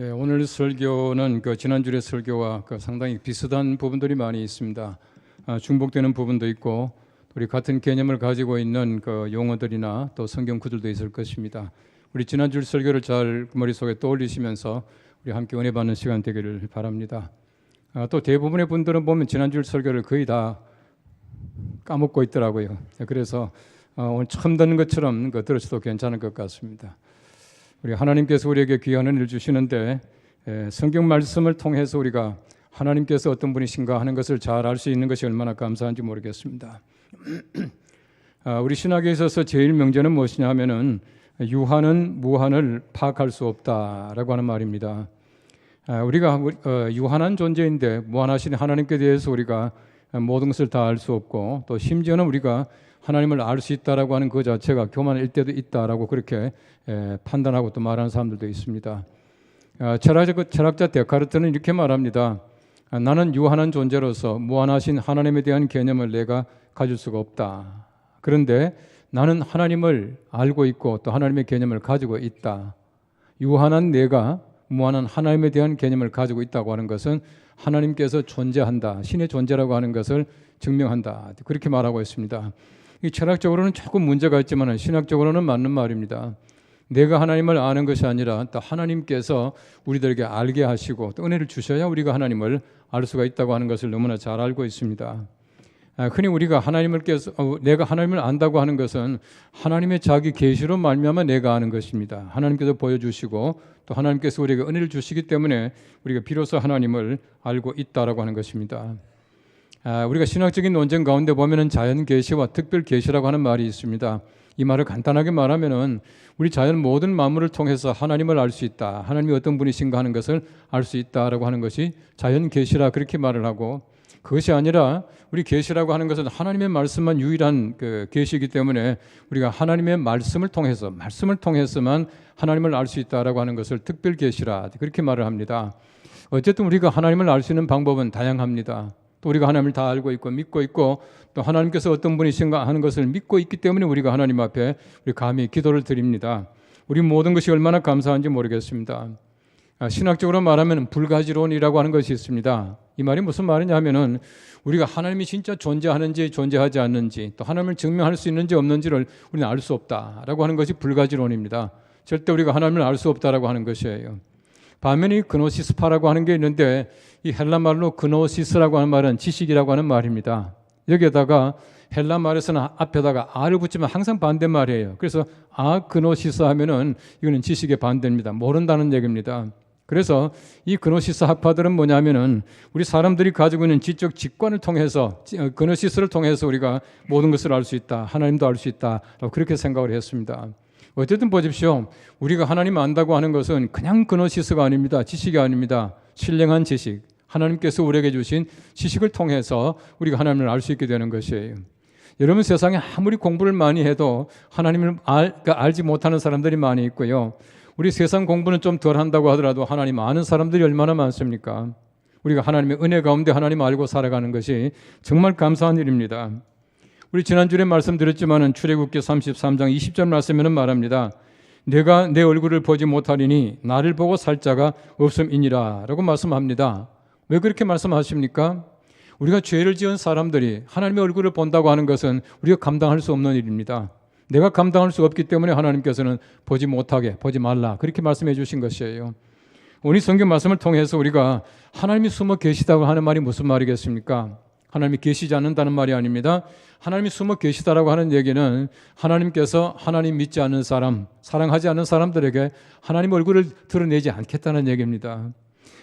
예, 오늘 설교는 그 지난주의 설교와 그 상당히 비슷한 부분들이 많이 있습니다. 아, 중복되는 부분도 있고 우리 같은 개념을 가지고 있는 그 용어들이나 또 성경 구절도 있을 것입니다. 우리 지난주 설교를 잘 머릿속에 떠올리시면서 우리 함께 은혜 받는 시간 되기를 바랍니다. 아, 또 대부분의 분들은 보면 지난주 설교를 거의 다 까먹고 있더라고요. 그래서 어, 오늘 처음 듣는 것처럼 그 들으셔도 괜찮을 것 같습니다. 우리 하나님께서 우리에게 귀한 은혜를 주시는데 에, 성경 말씀을 통해서 우리가 하나님께서 어떤 분이신가 하는 것을 잘 알 수 있는 것이 얼마나 감사한지 모르겠습니다. 아, 우리 신학에 있어서 제일 명제는 무엇이냐 하면은 유한은 무한을 파악할 수 없다라고 하는 말입니다. 아, 우리가 어, 유한한 존재인데 무한하신 하나님께 대해서 우리가 모든 것을 다 알 수 없고 또 심지어는 우리가 하나님을 알 수 있다라고 하는 그 자체가 교만일 때도 있다라고 그렇게 에, 판단하고 또 말하는 사람들도 있습니다. 아, 철학자, 철학자 데카르트는 이렇게 말합니다. 아, 나는 유한한 존재로서 무한하신 하나님에 대한 개념을 내가 가질 수가 없다. 그런데 나는 하나님을 알고 있고 또 하나님의 개념을 가지고 있다. 유한한 내가 무한한 하나님에 대한 개념을 가지고 있다고 하는 것은 하나님께서 존재한다. 신의 존재라고 하는 것을 증명한다. 그렇게 말하고 있습니다. 이 철학적으로는 조금 문제가 있지만 신학적으로는 맞는 말입니다. 내가 하나님을 아는 것이 아니라 또 하나님께서 우리들에게 알게 하시고 또 은혜를 주셔야 우리가 하나님을 알 수가 있다고 하는 것을 너무나 잘 알고 있습니다. 아, 흔히 우리가 하나님을께서 어, 내가 하나님을 안다고 하는 것은 하나님의 자기 계시로 말미암아 내가 아는 것입니다. 하나님께서 보여주시고 또 하나님께서 우리에게 은혜를 주시기 때문에 우리가 비로소 하나님을 알고 있다라고 하는 것입니다. 아, 우리가 신학적인 논쟁 가운데 보면은 자연 계시와 특별 계시라고 하는 말이 있습니다. 이 말을 간단하게 말하면은 우리 자연 모든 만물을 통해서 하나님을 알 수 있다. 하나님이 어떤 분이신가 하는 것을 알 수 있다라고 하는 것이 자연 계시라 그렇게 말을 하고 그것이 아니라 우리 계시라고 하는 것은 하나님의 말씀만 유일한 그 계시이기 때문에 우리가 하나님의 말씀을 통해서 말씀을 통해서만 하나님을 알 수 있다라고 하는 것을 특별 계시라 그렇게 말을 합니다. 어쨌든 우리가 하나님을 알 수 있는 방법은 다양합니다. 또 우리가 하나님을 다 알고 있고 믿고 있고 또 하나님께서 어떤 분이신가 하는 것을 믿고 있기 때문에 우리가 하나님 앞에 우리 감히 기도를 드립니다. 우리 모든 것이 얼마나 감사한지 모르겠습니다. 아, 신학적으로 말하면 불가지론이라고 하는 것이 있습니다. 이 말이 무슨 말이냐면은 우리가 하나님이 진짜 존재하는지 존재하지 않는지 또 하나님을 증명할 수 있는지 없는지를 우리는 알 수 없다라고 하는 것이 불가지론입니다. 절대 우리가 하나님을 알 수 없다라고 하는 것이에요. 반면에 그노시스파라고 하는 게 있는데 이 헬라 말로 그노시스라고 하는 말은 지식이라고 하는 말입니다. 여기에다가 헬라 말에서는 앞에다가 아를 붙이면 항상 반대말이에요. 그래서 아 그노시스 하면은 이거는 지식의 반대입니다. 모른다는 얘기입니다. 그래서 이 그노시스 학파들은 뭐냐면은 우리 사람들이 가지고 있는 지적 직관을 통해서 어, 그노시스를 통해서 우리가 모든 것을 알 수 있다. 하나님도 알 수 있다라고 그렇게 생각을 했습니다. 어쨌든 보십시오. 우리가 하나님 안다고 하는 것은 그냥 그노시스가 아닙니다. 지식이 아닙니다. 신령한 지식. 하나님께서 우리에게 주신 지식을 통해서 우리가 하나님을 알 수 있게 되는 것이에요. 여러분 세상에 아무리 공부를 많이 해도 하나님을 알, 그러니까 알지 못하는 사람들이 많이 있고요. 우리 세상 공부는 좀 덜 한다고 하더라도 하나님 아는 사람들이 얼마나 많습니까? 우리가 하나님의 은혜 가운데 하나님 알고 살아가는 것이 정말 감사한 일입니다. 우리 지난주에 말씀드렸지만은 출애굽기 33장 20절 말씀에는 말합니다. 내가 내 얼굴을 보지 못하리니 나를 보고 살 자가 없음이니라라고 말씀합니다. 왜 그렇게 말씀하십니까? 우리가 죄를 지은 사람들이 하나님의 얼굴을 본다고 하는 것은 우리가 감당할 수 없는 일입니다. 내가 감당할 수 없기 때문에 하나님께서는 보지 못하게 보지 말라 그렇게 말씀해 주신 것이에요. 오늘 성경 말씀을 통해서 우리가 하나님이 숨어 계시다고 하는 말이 무슨 말이겠습니까? 하나님이 계시지 않는다는 말이 아닙니다. 하나님이 숨어 계시다라고 하는 얘기는 하나님께서 하나님 믿지 않는 사람, 사랑하지 않는 사람들에게 하나님 얼굴을 드러내지 않겠다는 얘기입니다.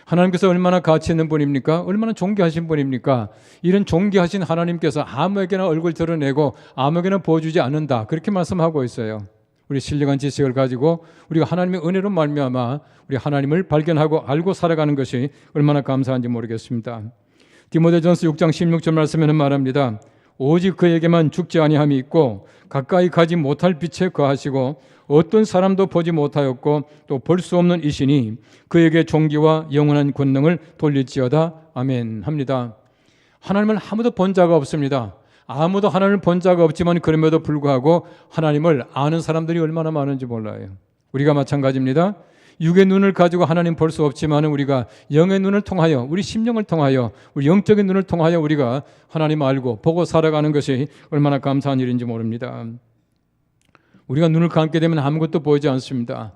하나님께서 얼마나 가치 있는 분입니까? 얼마나 존귀하신 분입니까? 이런 존귀하신 하나님께서 아무에게나 얼굴 드러내고 아무에게나 보여주지 않는다. 그렇게 말씀하고 있어요. 우리 신령한 지식을 가지고 우리가 하나님의 은혜로 말미암아 우리 하나님을 발견하고 알고 살아가는 것이 얼마나 감사한지 모르겠습니다. 디모데전서 6장 16절 말씀에는 말합니다. 오직 그에게만 죽지 아니함이 있고 가까이 가지 못할 빛에 거하시고 어떤 사람도 보지 못하였고 또 볼 수 없는 이신이 그에게 종기와 영원한 권능을 돌릴지어다 아멘 합니다. 하나님을 아무도 본 자가 없습니다. 아무도 하나님을 본 자가 없지만 그럼에도 불구하고 하나님을 아는 사람들이 얼마나 많은지 몰라요. 우리가 마찬가지입니다. 육의 눈을 가지고 하나님 볼 수 없지만 우리가 영의 눈을 통하여 우리 심령을 통하여 우리 영적인 눈을 통하여 우리가 하나님 알고 보고 살아가는 것이 얼마나 감사한 일인지 모릅니다. 우리가 눈을 감게 되면 아무것도 보이지 않습니다.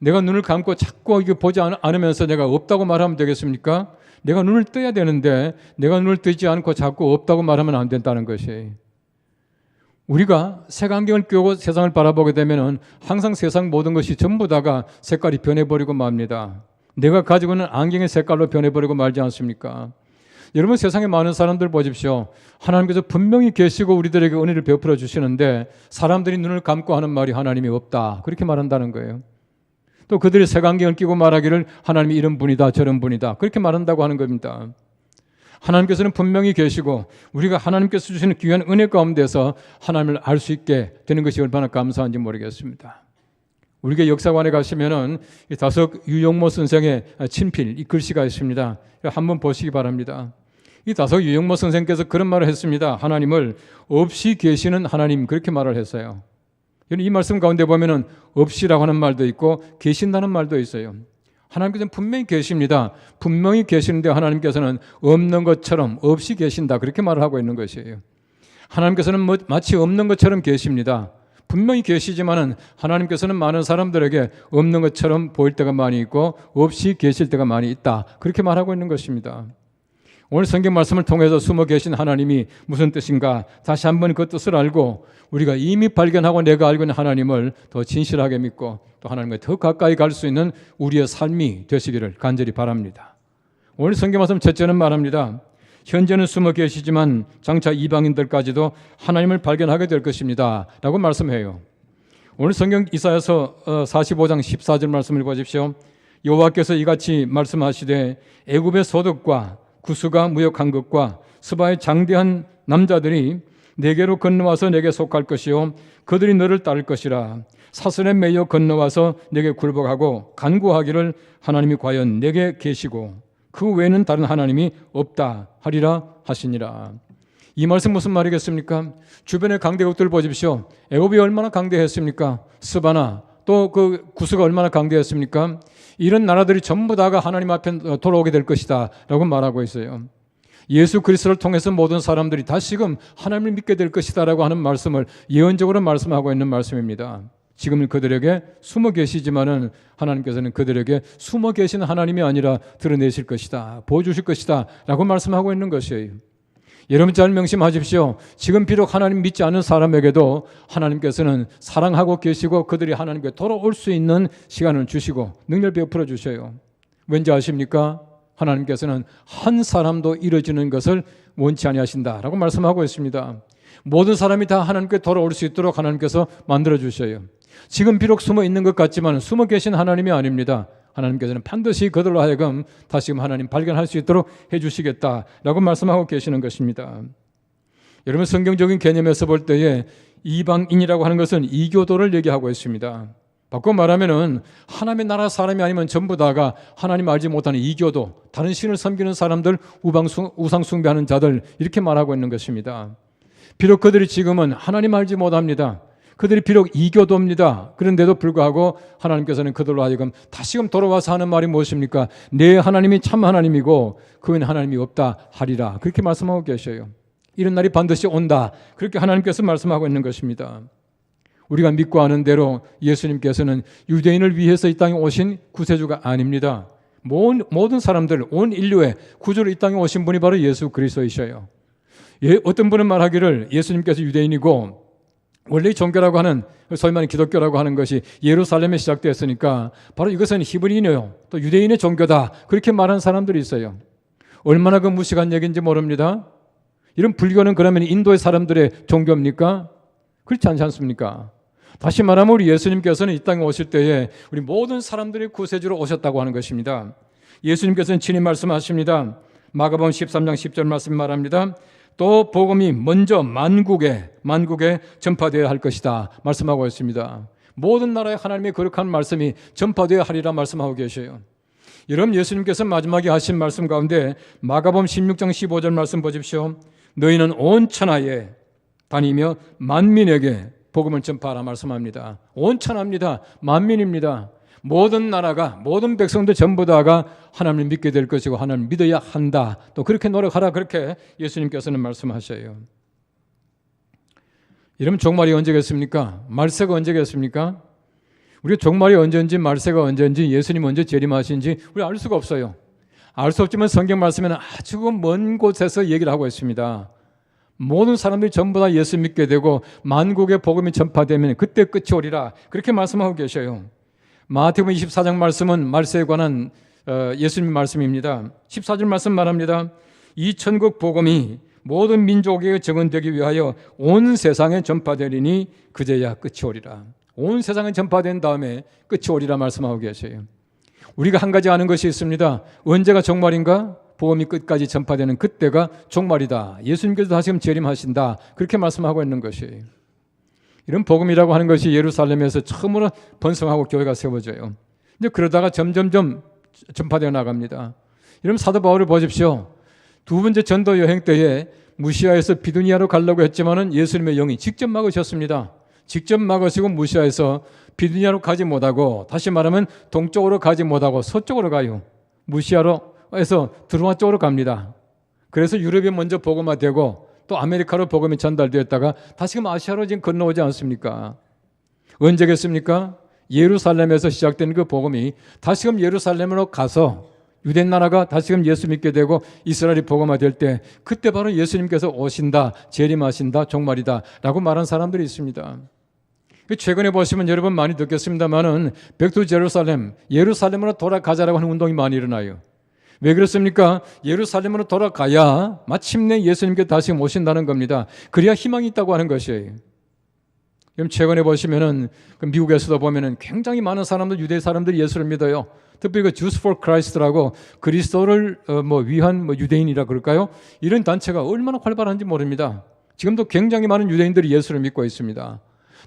내가 눈을 감고 자꾸 이거 보지 않- 않으면서 내가 없다고 말하면 되겠습니까? 내가 눈을 떠야 되는데 내가 눈을 뜨지 않고 자꾸 없다고 말하면 안 된다는 것이 우리가 색안경을 끼고 세상을 바라보게 되면은 항상 세상 모든 것이 전부 다가 색깔이 변해버리고 맙니다. 내가 가지고 있는 안경의 색깔로 변해버리고 말지 않습니까? 여러분 세상에 많은 사람들 보십시오. 하나님께서 분명히 계시고 우리들에게 은혜를 베풀어 주시는데 사람들이 눈을 감고 하는 말이 하나님이 없다. 그렇게 말한다는 거예요. 또 그들이 색안경을 끼고 말하기를 하나님이 이런 분이다 저런 분이다. 그렇게 말한다고 하는 겁니다. 하나님께서는 분명히 계시고 우리가 하나님께서 주시는 귀한 은혜 가운데서 하나님을 알 수 있게 되는 것이 얼마나 감사한지 모르겠습니다. 우리가 역사관에 가시면은 이 다석 유영모 선생의 친필 이 글씨가 있습니다. 한번 보시기 바랍니다. 이 다석 유영모 선생께서 그런 말을 했습니다. 하나님을 없이 계시는 하나님 그렇게 말을 했어요. 이 말씀 가운데 보면은 없이라고 하는 말도 있고 계신다는 말도 있어요. 하나님께서는 분명히 계십니다. 분명히 계시는데 하나님께서는 없는 것처럼 없이 계신다. 그렇게 말을 하고 있는 것이에요. 하나님께서는 뭐 마치 없는 것처럼 계십니다. 분명히 계시지만은 하나님께서는 많은 사람들에게 없는 것처럼 보일 때가 많이 있고 없이 계실 때가 많이 있다. 그렇게 말하고 있는 것입니다. 오늘 성경 말씀을 통해서 숨어 계신 하나님이 무슨 뜻인가 다시 한번 그 뜻을 알고 우리가 이미 발견하고 내가 알고 있는 하나님을 더 진실하게 믿고 또 하나님과 더 가까이 갈 수 있는 우리의 삶이 되시기를 간절히 바랍니다. 오늘 성경 말씀 첫째는 말합니다. 현재는 숨어 계시지만 장차 이방인들까지도 하나님을 발견하게 될 것입니다. 라고 말씀해요. 오늘 성경 이사야서 45장 14절 말씀을 보십시오. 여호와께서 이같이 말씀하시되 애굽의 소득과 구스가 무역한 것과 스바의 장대한 남자들이 내게로 건너와서 내게 속할 것이요 그들이 너를 따를 것이라 사슬에 매여 건너와서 내게 굴복하고 간구하기를 하나님이 과연 내게 계시고 그 외에는 다른 하나님이 없다 하리라 하시니라. 이 말씀 무슨 말이겠습니까? 주변의 강대국들 보십시오. 애굽이 얼마나 강대했습니까? 스바나 또 그 구스가 얼마나 강대했습니까? 이런 나라들이 전부 다가 하나님 앞에 돌아오게 될 것이다 라고 말하고 있어요. 예수 그리스도를 통해서 모든 사람들이 다시금 하나님을 믿게 될 것이다라고 하는 말씀을 예언적으로 말씀하고 있는 말씀입니다. 지금 그들에게 숨어 계시지만은 하나님께서는 그들에게 숨어 계신 하나님이 아니라 드러내실 것이다. 보여주실 것이다. 라고 말씀하고 있는 것이에요. 여러분 잘 명심하십시오. 지금 비록 하나님 믿지 않는 사람에게도 하나님께서는 사랑하고 계시고 그들이 하나님께 돌아올 수 있는 시간을 주시고 능력 베풀어 주셔요. 왠지 아십니까? 하나님께서는 한 사람도 이뤄지는 것을 원치 아니하신다라고 말씀하고 있습니다. 모든 사람이 다 하나님께 돌아올 수 있도록 하나님께서 만들어 주셔요. 지금 비록 숨어 있는 것 같지만 숨어 계신 하나님이 아닙니다. 하나님께서는 반드시 그들로 하여금 다시금 하나님 발견할 수 있도록 해주시겠다라고 말씀하고 계시는 것입니다. 여러분 성경적인 개념에서 볼 때에 이방인이라고 하는 것은 이교도를 얘기하고 있습니다. 바꿔 말하면은 하나님의 나라 사람이 아니면 전부 다가 하나님 알지 못하는 이교도, 다른 신을 섬기는 사람들, 우상 숭배하는 자들 이렇게 말하고 있는 것입니다. 비록 그들이 지금은 하나님 알지 못합니다. 그들이 비록 이교도입니다. 그런데도 불구하고 하나님께서는 그들로 하여금 다시금 돌아와서 하는 말이 무엇입니까? 내 하나님이 참 하나님이고 그는 하나님이 없다 하리라. 그렇게 말씀하고 계셔요. 이런 날이 반드시 온다. 그렇게 하나님께서 말씀하고 있는 것입니다. 우리가 믿고 아는 대로 예수님께서는 유대인을 위해서 이 땅에 오신 구세주가 아닙니다. 모든 사람들, 온 인류의 구주로 이 땅에 오신 분이 바로 예수 그리스도이셔요. 예, 어떤 분은 말하기를 예수님께서 유대인이고 원래 종교라고 하는 소위 말하는 기독교라고 하는 것이 예루살렘에 시작되었으니까 바로 이것은 히브리인이요 또 유대인의 종교다 그렇게 말하는 사람들이 있어요. 얼마나 그 무식한 얘기인지 모릅니다. 이런 불교는 그러면 인도의 사람들의 종교입니까? 그렇지 않지 않습니까? 다시 말하면 우리 예수님께서는 이 땅에 오실 때에 우리 모든 사람들의 구세주로 오셨다고 하는 것입니다. 예수님께서는 친히 말씀하십니다. 마가복음 13장 10절 말씀 말합니다. 또 복음이 먼저 만국에 만국에 전파되어야 할 것이다 말씀하고 있습니다. 모든 나라에 하나님의 거룩한 말씀이 전파되어야 하리라 말씀하고 계셔요. 여러분 예수님께서 마지막에 하신 말씀 가운데 마가복음 16장 15절 말씀 보십시오. 너희는 온 천하에 다니며 만민에게 복음을 전파하라 말씀합니다. 온 천하입니다. 만민입니다. 모든 나라가 모든 백성들 전부 다가 하나님을 믿게 될 것이고 하나님을 믿어야 한다. 또 그렇게 노력하라 그렇게 예수님께서는 말씀하셔요. 이러면 종말이 언제겠습니까? 말세가 언제겠습니까? 우리 종말이 언제인지 말세가 언제인지 예수님 언제 재림하신지 우리 알 수가 없어요. 알 수 없지만 성경 말씀에는 아주 먼 곳에서 얘기를 하고 있습니다. 모든 사람들이 전부 다 예수 믿게 되고 만국의 복음이 전파되면 그때 끝이 오리라 그렇게 말씀하고 계셔요. 마태복음 24장 말씀은 말세에 관한 어, 예수님 말씀입니다. 14절 말씀 말합니다. 이 천국 복음이 모든 민족에게 증언되기 위하여 온 세상에 전파되리니 그제야 끝이 오리라. 온 세상에 전파된 다음에 끝이 오리라 말씀하고 계셔요. 우리가 한 가지 아는 것이 있습니다. 언제가 종말인가? 복음이 끝까지 전파되는 그때가 종말이다. 예수님께서 다시금 재림하신다. 그렇게 말씀하고 있는 것이에요. 이런 복음이라고 하는 것이 예루살렘에서 처음으로 번성하고 교회가 세워져요. 이제 그러다가 점점점 전파되어 나갑니다. 이러면 사도 바울을 보십시오. 두 번째 전도 여행 때에 무시아에서 비두니아로 가려고 했지만은 예수님의 영이 직접 막으셨습니다. 직접 막으시고 무시아에서 비두니아로 가지 못하고 다시 말하면 동쪽으로 가지 못하고 서쪽으로 가요. 무시아로 해서 드루마 쪽으로 갑니다. 그래서 유럽에 먼저 복음화되고 또 아메리카로 복음이 전달되었다가 다시금 아시아로 지금 건너오지 않습니까? 언제겠습니까? 예루살렘에서 시작된 그 복음이 다시금 예루살렘으로 가서 유대 나라가 다시금 예수 믿게 되고 이스라엘이 복음화 될 때 그때 바로 예수님께서 오신다, 재림하신다, 종말이다라고 말한 사람들이 있습니다. 그 최근에 보시면 여러분 많이 듣겠습니다만은 백두 제루살렘, 예루살렘으로 돌아가자라고 하는 운동이 많이 일어나요. 왜 그렇습니까? 예루살렘으로 돌아가야 마침내 예수님께 다시 오신다는 겁니다. 그래야 희망이 있다고 하는 것이에요. 그럼 최근에 보시면은 그 미국에서도 보면은 굉장히 많은 사람들 유대 사람들이 예수를 믿어요. 특별히 그 Jews for Christ라고 그리스도를 어, 뭐 위한 뭐 유대인이라 그럴까요? 이런 단체가 얼마나 활발한지 모릅니다. 지금도 굉장히 많은 유대인들이 예수를 믿고 있습니다.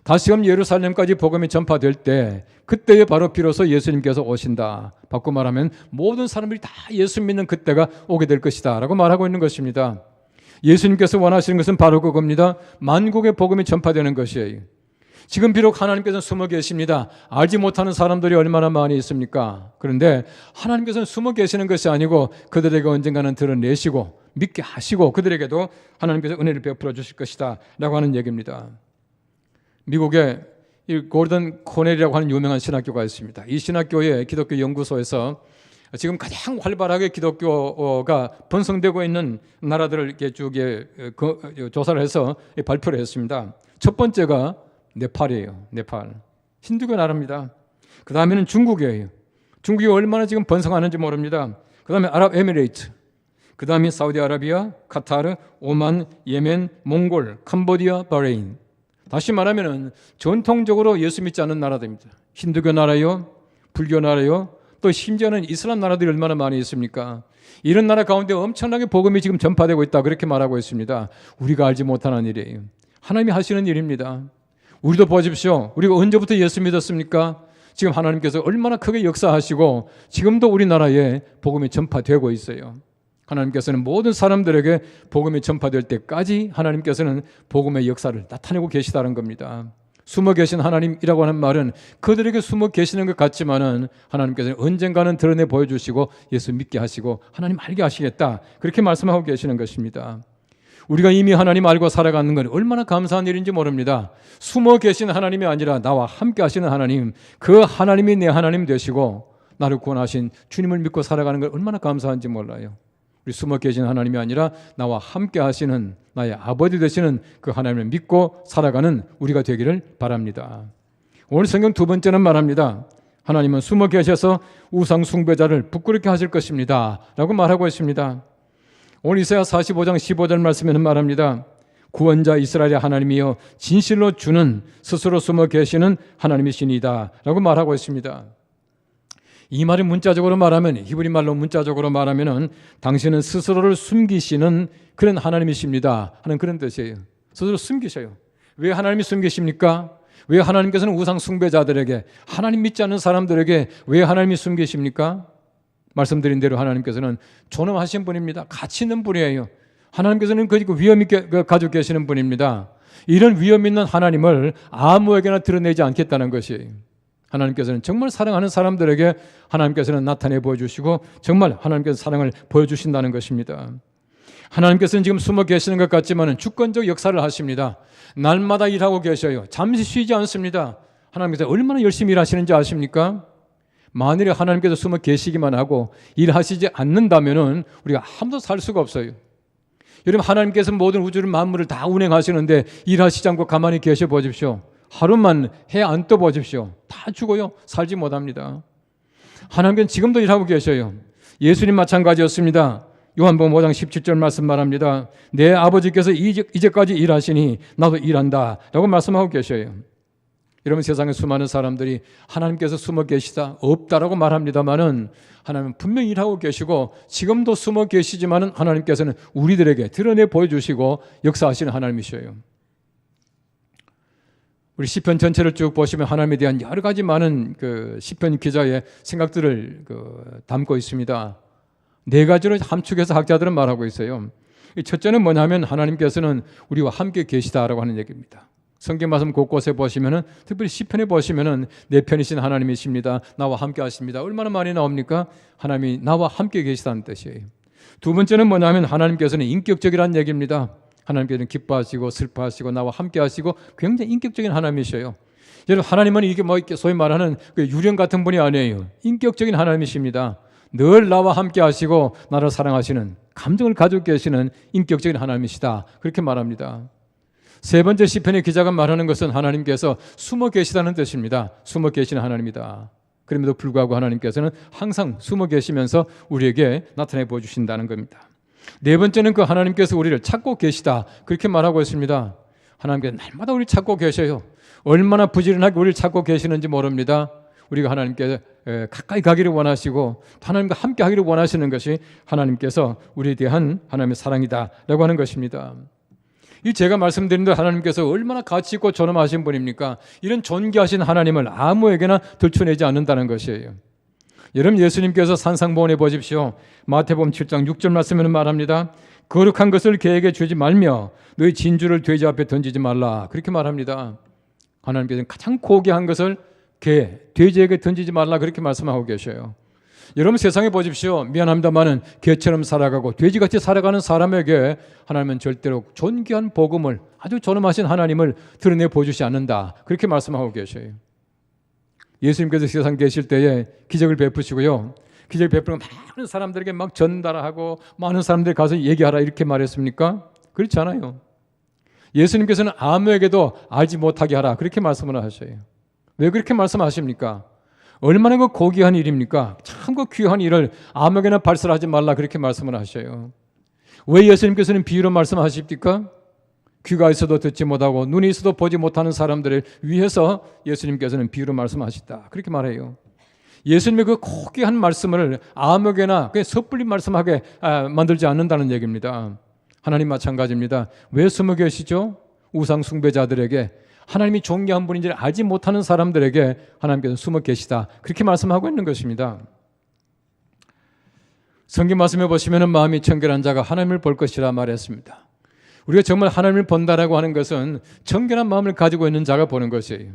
다시금 예루살렘까지 복음이 전파될 때 그때에 바로 비로소 예수님께서 오신다. 바꿔 말하면 모든 사람들이 다 예수 믿는 그때가 오게 될 것이다 라고 말하고 있는 것입니다. 예수님께서 원하시는 것은 바로 그겁니다. 만국의 복음이 전파되는 것이에요. 지금 비록 하나님께서는 숨어 계십니다. 알지 못하는 사람들이 얼마나 많이 있습니까? 그런데 하나님께서는 숨어 계시는 것이 아니고 그들에게 언젠가는 드러내시고 믿게 하시고 그들에게도 하나님께서 은혜를 베풀어 주실 것이다. 라고 하는 얘기입니다. 미국에 이 골든 코넬이라고 하는 유명한 신학교가 있습니다. 이 신학교의 기독교 연구소에서 지금 가장 활발하게 기독교가 번성되고 있는 나라들을 쭉 그, 조사를 해서 발표를 했습니다. 첫 번째가 네팔이에요. 네팔. 힌두교 나라입니다. 그 다음에는 중국이에요. 중국이 얼마나 지금 번성하는지 모릅니다. 그 다음에 아랍에미레이트. 그 다음에 사우디아라비아, 카타르, 오만, 예멘, 몽골, 캄보디아, 바레인. 다시 말하면은 전통적으로 예수 믿지 않는 나라들입니다. 힌두교 나라요, 불교 나라요, 또 심지어는 이슬람 나라들이 얼마나 많이 있습니까? 이런 나라 가운데 엄청나게 복음이 지금 전파되고 있다 그렇게 말하고 있습니다. 우리가 알지 못하는 일이에요. 하나님이 하시는 일입니다. 우리도 보십시오. 우리가 언제부터 예수 믿었습니까? 지금 하나님께서 얼마나 크게 역사하시고 지금도 우리나라에 복음이 전파되고 있어요. 하나님께서는 모든 사람들에게 복음이 전파될 때까지 하나님께서는 복음의 역사를 나타내고 계시다는 겁니다. 숨어 계신 하나님이라고 하는 말은 그들에게 숨어 계시는 것 같지만은 하나님께서는 언젠가는 드러내 보여주시고 예수 믿게 하시고 하나님 알게 하시겠다. 그렇게 말씀하고 계시는 것입니다. 우리가 이미 하나님 알고 살아가는 건 얼마나 감사한 일인지 모릅니다. 숨어 계신 하나님이 아니라 나와 함께 하시는 하나님, 그 하나님이 내 하나님 되시고 나를 구원하신 주님을 믿고 살아가는 걸 얼마나 감사한지 몰라요. 우리 숨어 계신 하나님이 아니라 나와 함께 하시는 나의 아버지 되시는 그 하나님을 믿고 살아가는 우리가 되기를 바랍니다. 오늘 성경 두 번째는 말합니다. 하나님은 숨어 계셔서 우상 숭배자를 부끄럽게 하실 것입니다. 라고 말하고 있습니다. 오늘 이사야 45장 15절 말씀에는 말합니다. 구원자 이스라엘의 하나님이여 진실로 주는 스스로 숨어 계시는 하나님이시니다. 라고 말하고 있습니다. 이 말이 문자적으로 말하면 히브리 말로 문자적으로 말하면은 당신은 스스로를 숨기시는 그런 하나님이십니다 하는 그런 뜻이에요. 스스로 숨기셔요. 왜 하나님이 숨기십니까? 왜 하나님께서는 우상 숭배자들에게 하나님 믿지 않는 사람들에게 왜 하나님이 숨기십니까? 말씀드린 대로 하나님께서는 존엄하신 분입니다. 가치 있는 분이에요. 하나님께서는 그 위험 있게 그 가지고 계시는 분입니다. 이런 위험 있는 하나님을 아무에게나 드러내지 않겠다는 것이에요. 하나님께서는 정말 사랑하는 사람들에게 하나님께서는 나타내 보여주시고 정말 하나님께서 사랑을 보여주신다는 것입니다. 하나님께서는 지금 숨어 계시는 것 같지만 주권적 역사를 하십니다. 날마다 일하고 계셔요. 잠시 쉬지 않습니다. 하나님께서 얼마나 열심히 일하시는지 아십니까? 만일에 하나님께서 숨어 계시기만 하고 일하시지 않는다면은 우리가 아무도 살 수가 없어요. 여러분 하나님께서 모든 우주를 만물을 다 운행하시는데 일하시지 않고 가만히 계셔 보십시오. 하루만 해 안 떠 보십시오. 다 죽어요. 살지 못합니다. 하나님께서 지금도 일하고 계셔요. 예수님 마찬가지였습니다. 요한복음 5장 17절 말씀 말합니다. 내 아버지께서 이제, 이제까지 일하시니 나도 일한다. 라고 말씀하고 계셔요. 여러분 세상에 수많은 사람들이 하나님께서 숨어 계시다 없다라고 말합니다만은 하나님은 분명히 일하고 계시고 지금도 숨어 계시지만은 하나님께서는 우리들에게 드러내 보여주시고 역사하시는 하나님이셔요. 우리 시편 전체를 쭉 보시면 하나님에 대한 여러 가지 많은 그 시편 기자의 생각들을 그 담고 있습니다. 네 가지로 함축해서 학자들은 말하고 있어요. 이 첫째는 뭐냐면 하나님께서는 우리와 함께 계시다라고 하는 얘기입니다. 성경 말씀 곳곳에 보시면은 특별히 시편에 보시면은 내 편이신 하나님이십니다. 나와 함께 하십니다. 얼마나 많이 나옵니까? 하나님이 나와 함께 계시다는 뜻이에요. 두 번째는 뭐냐면 하나님께서는 인격적이라는 얘기입니다. 하나님께서는 기뻐하시고 슬퍼하시고 나와 함께 하시고 굉장히 인격적인 하나님이셔요. 여러분 하나님은 이게 뭐 이렇게 소위 말하는 그 유령 같은 분이 아니에요. 인격적인 하나님이십니다. 늘 나와 함께 하시고 나를 사랑하시는 감정을 가지고 계시는 인격적인 하나님이시다. 그렇게 말합니다. 세 번째 시편의 기자가 말하는 것은 하나님께서 숨어 계시다는 뜻입니다. 숨어 계시는 하나님이다. 그럼에도 불구하고 하나님께서는 항상 숨어 계시면서 우리에게 나타내 보여주신다는 겁니다. 네 번째는 그 하나님께서 우리를 찾고 계시다. 그렇게 말하고 있습니다. 하나님께서 날마다 우리 찾고 계셔요. 얼마나 부지런하게 우리를 찾고 계시는지 모릅니다. 우리가 하나님께 가까이 가기를 원하시고 하나님과 함께 하기를 원하시는 것이 하나님께서 우리에 대한 하나님의 사랑이다라고 하는 것입니다. 이 제가 말씀드린 대로 하나님께서 얼마나 가치 있고 존엄하신 분입니까? 이런 존귀하신 하나님을 아무에게나 들춰내지 않는다는 것이에요. 여러분 예수님께서 산상보원에 보십시오. 마태복음 7장 6절 말씀에는 말합니다. 거룩한 것을 개에게 주지 말며 너희 진주를 돼지 앞에 던지지 말라. 그렇게 말합니다. 하나님께서는 가장 고귀한 것을 개, 돼지에게 던지지 말라 그렇게 말씀하고 계셔요. 여러분 세상에 보십시오. 미안합니다만은 개처럼 살아가고 돼지같이 살아가는 사람에게 하나님은 절대로 존귀한 복음을 아주 존엄하신 하나님을 드러내 보여주지 않는다. 그렇게 말씀하고 계셔요. 예수님께서 세상 계실 때에 기적을 베푸시고요. 기적을 베푸는 많은 사람들에게 막 전달하고 많은 사람들이 가서 얘기하라 이렇게 말했습니까? 그렇지 않아요. 예수님께서는 아무에게도 알지 못하게 하라 그렇게 말씀을 하셔요. 왜 그렇게 말씀하십니까? 얼마나 그 고귀한 일입니까? 참 그 귀한 일을 아무에게나 발설하지 말라 그렇게 말씀을 하셔요. 왜 예수님께서는 비유로 말씀하십니까? 귀가 있어도 듣지 못하고 눈이 있어도 보지 못하는 사람들을 위해서 예수님께서는 비유로 말씀하셨다. 그렇게 말해요. 예수님의 그 고귀한 말씀을 아무에게나 그 섣불리 말씀하게 아, 만들지 않는다는 얘기입니다. 하나님 마찬가지입니다. 왜 숨어 계시죠? 우상 숭배자들에게 하나님이 존귀한 분인지를 알지 못하는 사람들에게 하나님께서 숨어 계시다. 그렇게 말씀하고 있는 것입니다. 성경 말씀해 보시면 마음이 청결한 자가 하나님을 볼 것이라 말했습니다. 우리가 정말 하나님을 본다라고 하는 것은 청결한 마음을 가지고 있는 자가 보는 것이에요.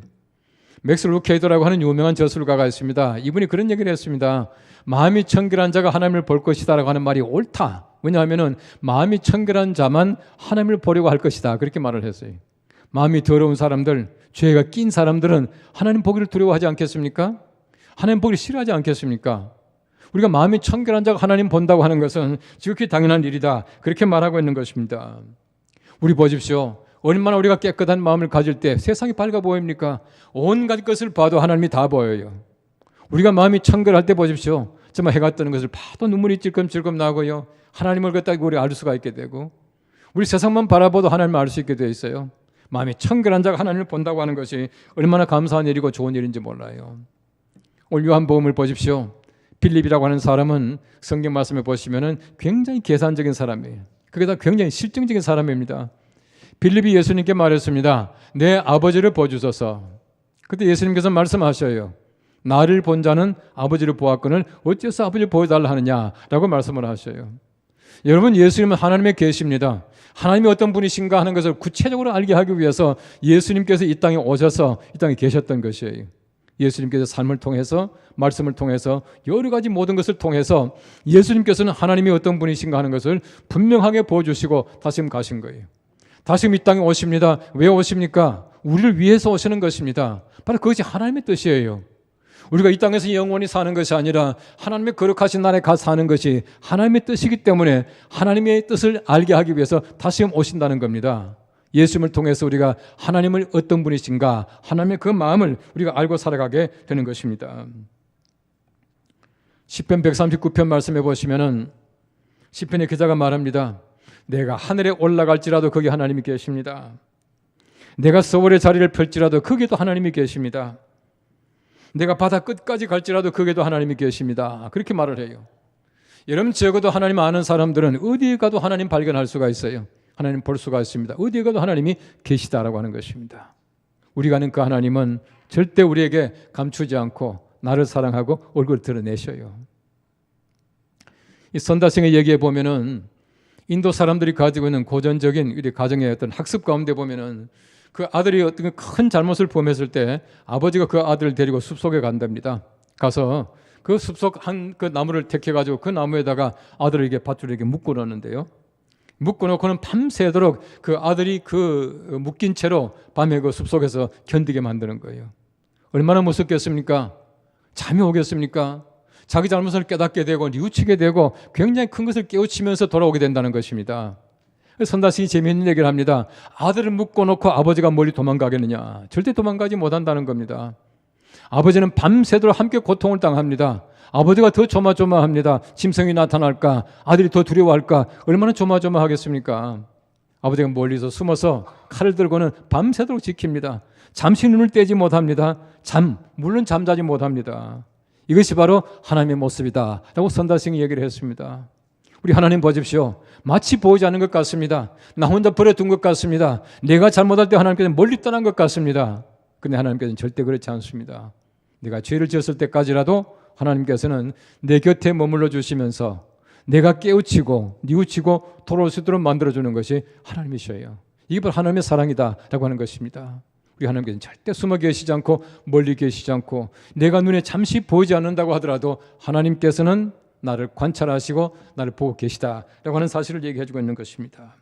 맥스 루 케이도라고 하는 유명한 저술가가 있습니다. 이분이 그런 얘기를 했습니다. 마음이 청결한 자가 하나님을 볼 것이다라고 하는 말이 옳다. 왜냐하면은 마음이 청결한 자만 하나님을 보려고 할 것이다. 그렇게 말을 했어요. 마음이 더러운 사람들, 죄가 낀 사람들은 하나님 보기를 두려워하지 않겠습니까? 하나님 보기를 싫어하지 않겠습니까? 우리가 마음이 청결한 자가 하나님 본다고 하는 것은 지극히 당연한 일이다. 그렇게 말하고 있는 것입니다. 우리 보십시오. 얼마나 우리가 깨끗한 마음을 가질 때 세상이 밝아 보입니까? 온갖 것을 봐도 하나님이 다 보여요. 우리가 마음이 청결할 때 보십시오. 정말 해가 뜨는 것을 봐도 눈물이 찔끔찔끔 나고요. 하나님을 갖다 우리 알 수가 있게 되고 우리 세상만 바라봐도 하나님을 알 수 있게 되어 있어요. 마음이 청결한 자가 하나님을 본다고 하는 것이 얼마나 감사한 일이고 좋은 일인지 몰라요. 오늘 요한복음을 보십시오. 빌립이라고 하는 사람은 성경 말씀에 보시면은 굉장히 계산적인 사람이에요. 그게 다 굉장히 실증적인 사람입니다. 빌립이 예수님께 말했습니다. 내 아버지를 보여주소서. 그때 예수님께서 말씀하셔요. 나를 본 자는 아버지를 보았거늘 어째서 아버지를 보여달라 하느냐라고 말씀을 하셔요. 여러분 예수님은 하나님의 계십니다. 하나님이 어떤 분이신가 하는 것을 구체적으로 알게 하기 위해서 예수님께서 이 땅에 오셔서 이 땅에 계셨던 것이에요. 예수님께서 삶을 통해서 말씀을 통해서 여러 가지 모든 것을 통해서 예수님께서는 하나님이 어떤 분이신가 하는 것을 분명하게 보여주시고 다시금 가신 거예요. 다시금 이 땅에 오십니다. 왜 오십니까? 우리를 위해서 오시는 것입니다. 바로 그것이 하나님의 뜻이에요. 우리가 이 땅에서 영원히 사는 것이 아니라 하나님의 거룩하신 나라에 가 사는 것이 하나님의 뜻이기 때문에 하나님의 뜻을 알게 하기 위해서 다시금 오신다는 겁니다. 예수님을 통해서 우리가 하나님을 어떤 분이신가 하나님의 그 마음을 우리가 알고 살아가게 되는 것입니다. 10편 139편 말씀해 보시면은 시편의 기자가 말합니다. 내가 하늘에 올라갈지라도 거기 하나님이 계십니다. 내가 서울의 자리를 펼지라도 거기도 하나님이 계십니다. 내가 바다 끝까지 갈지라도 거기도 하나님이 계십니다. 그렇게 말을 해요. 여러분 적어도 하나님 아는 사람들은 어디에 가도 하나님 발견할 수가 있어요. 하나님 볼 수가 있습니다. 어디에 가도 하나님이 계시다라고 하는 것입니다. 우리가 아는 그 하나님은 절대 우리에게 감추지 않고 나를 사랑하고 얼굴 드러내셔요. 이 선다생의 얘기에 보면은 인도 사람들이 가지고 있는 고전적인 우리 가정의 어떤 학습 가운데 보면은 그 아들이 어떤 큰 잘못을 범했을 때 아버지가 그 아들을 데리고 숲속에 간답니다. 가서 그 숲속 한 그 나무를 택해 가지고 그 나무에다가 아들에게 밧줄을 이렇게 묶어 놓는데요. 묶어 놓고는 밤새도록 그 아들이 그 묶인 채로 밤에 그 숲속에서 견디게 만드는 거예요. 얼마나 무섭겠습니까? 잠이 오겠습니까? 자기 잘못을 깨닫게 되고 뉘우치게 되고 굉장히 큰 것을 깨우치면서 돌아오게 된다는 것입니다. 선다신이 재미있는 얘기를 합니다. 아들을 묶어 놓고 아버지가 멀리 도망가겠느냐? 절대 도망가지 못한다는 겁니다. 아버지는 밤새도록 함께 고통을 당합니다. 아버지가 더 조마조마합니다. 짐승이 나타날까? 아들이 더 두려워할까? 얼마나 조마조마하겠습니까? 아버지가 멀리서 숨어서 칼을 들고는 밤새도록 지킵니다. 잠시 눈을 떼지 못합니다. 잠, 물론 잠자지 못합니다. 이것이 바로 하나님의 모습이다. 라고 선다싱이 얘기를 했습니다. 우리 하나님 보십시오. 마치 보이지 않는 것 같습니다. 나 혼자 버려둔 것 같습니다. 내가 잘못할 때 하나님께서 멀리 떠난 것 같습니다. 근데 하나님께서는 절대 그렇지 않습니다. 내가 죄를 지었을 때까지라도 하나님께서는 내 곁에 머물러 주시면서 내가 깨우치고 뉘우치고 돌아올 수 있도록 만들어 주는 것이 하나님이셔요. 이게 바로 하나님의 사랑이다라고 하는 것입니다. 우리 하나님께서는 절대 숨어 계시지 않고 멀리 계시지 않고 내가 눈에 잠시 보이지 않는다고 하더라도 하나님께서는 나를 관찰하시고 나를 보고 계시다라고 하는 사실을 얘기해 주고 있는 것입니다.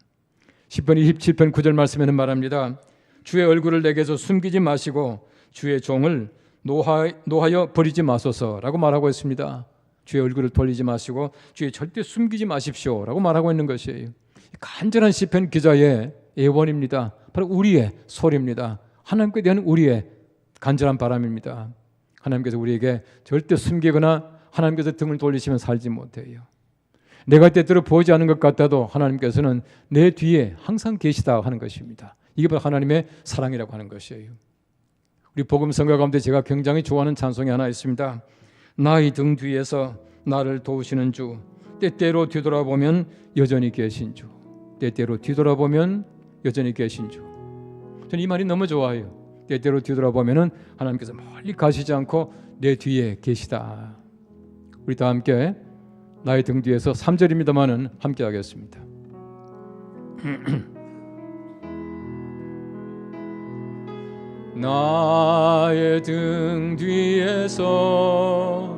10편 27편 9절 말씀에는 말합니다. 주의 얼굴을 내게서 숨기지 마시고 주의 종을 노하, 노하여 버리지 마소서라고 말하고 있습니다. 주의 얼굴을 돌리지 마시고 주의 절대 숨기지 마십시오라고 말하고 있는 것이에요. 간절한 시편 기자의 예원입니다. 바로 우리의 소리입니다. 하나님께 대한 우리의 간절한 바람입니다. 하나님께서 우리에게 절대 숨기거나 하나님께서 등을 돌리시면 살지 못해요. 내가 때때로 보이지 않는 것 같아도 하나님께서는 내 뒤에 항상 계시다 하는 것입니다. 이게 바로 하나님의 사랑이라고 하는 것이에요. 우리 복음 성가 가운데 제가 굉장히 좋아하는 찬송이 하나 있습니다. 나의 등 뒤에서 나를 도우시는 주, 때때로 뒤돌아보면 여전히 계신 주, 때때로 뒤돌아보면 여전히 계신 주. 저는 이 말이 너무 좋아요. 때때로 뒤돌아보면은 하나님께서 멀리 가시지 않고 내 뒤에 계시다. 우리 다 함께 나의 등 뒤에서 3절입니다만은 함께 하겠습니다. 나의 등 뒤에서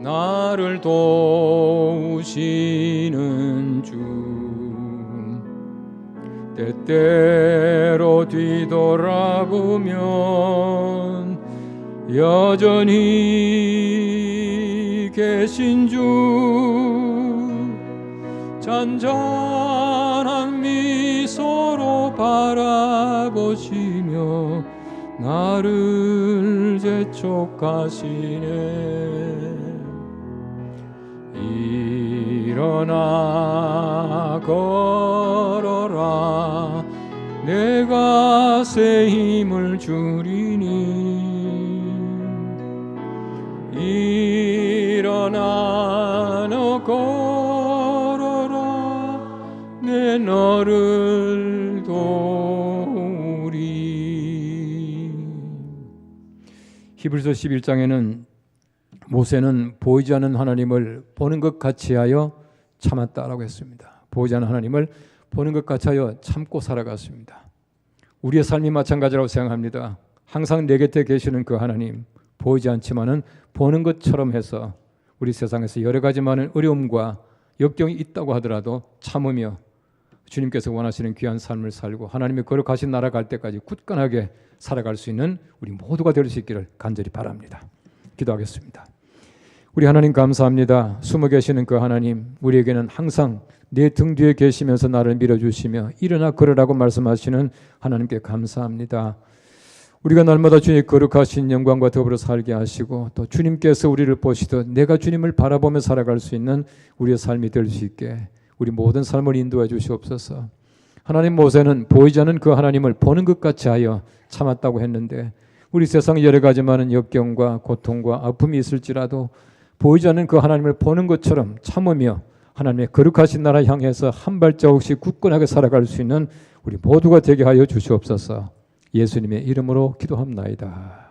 나를 도우시는 주. 때때로 뒤돌아보면 여전히 계신 주. 잔잔한 미소로 바라보시며 나를 재촉하시네. 일어나 걸어라. 내가 새 힘을 주리니. 일어나 너 걸어라. 내 너를 히브리서 11장에는 모세는 보이지 않는 하나님을 보는 것 같이 하여 참았다라고 했습니다. 보이지 않는 하나님을 보는 것 같이 하여 참고 살아갔습니다. 우리의 삶이 마찬가지라고 생각합니다. 항상 내 곁에 계시는 그 하나님, 보이지 않지만은 보는 것처럼 해서 우리 세상에서 여러 가지 많은 어려움과 역경이 있다고 하더라도 참으며 주님께서 원하시는 귀한 삶을 살고 하나님의 거룩하신 나라 갈 때까지 굳건하게 살아갈 수 있는 우리 모두가 될 수 있기를 간절히 바랍니다. 기도하겠습니다. 우리 하나님 감사합니다. 숨어 계시는 그 하나님, 우리에게는 항상 내 등 뒤에 계시면서 나를 밀어주시며 일어나 걸으라고 말씀하시는 하나님께 감사합니다. 우리가 날마다 주의 거룩하신 영광과 더불어 살게 하시고 또 주님께서 우리를 보시듯 내가 주님을 바라보며 살아갈 수 있는 우리의 삶이 될 수 있게 우리 모든 삶을 인도해 주시옵소서. 하나님 모세는 보이지 않는 그 하나님을 보는 것 같이 하여 참았다고 했는데 우리 세상 여러 가지 많은 역경과 고통과 아픔이 있을지라도 보이지 않는 그 하나님을 보는 것처럼 참으며 하나님의 거룩하신 나라 향해서 한 발자국씩 굳건하게 살아갈 수 있는 우리 모두가 되게 하여 주시옵소서. 예수님의 이름으로 기도합나이다.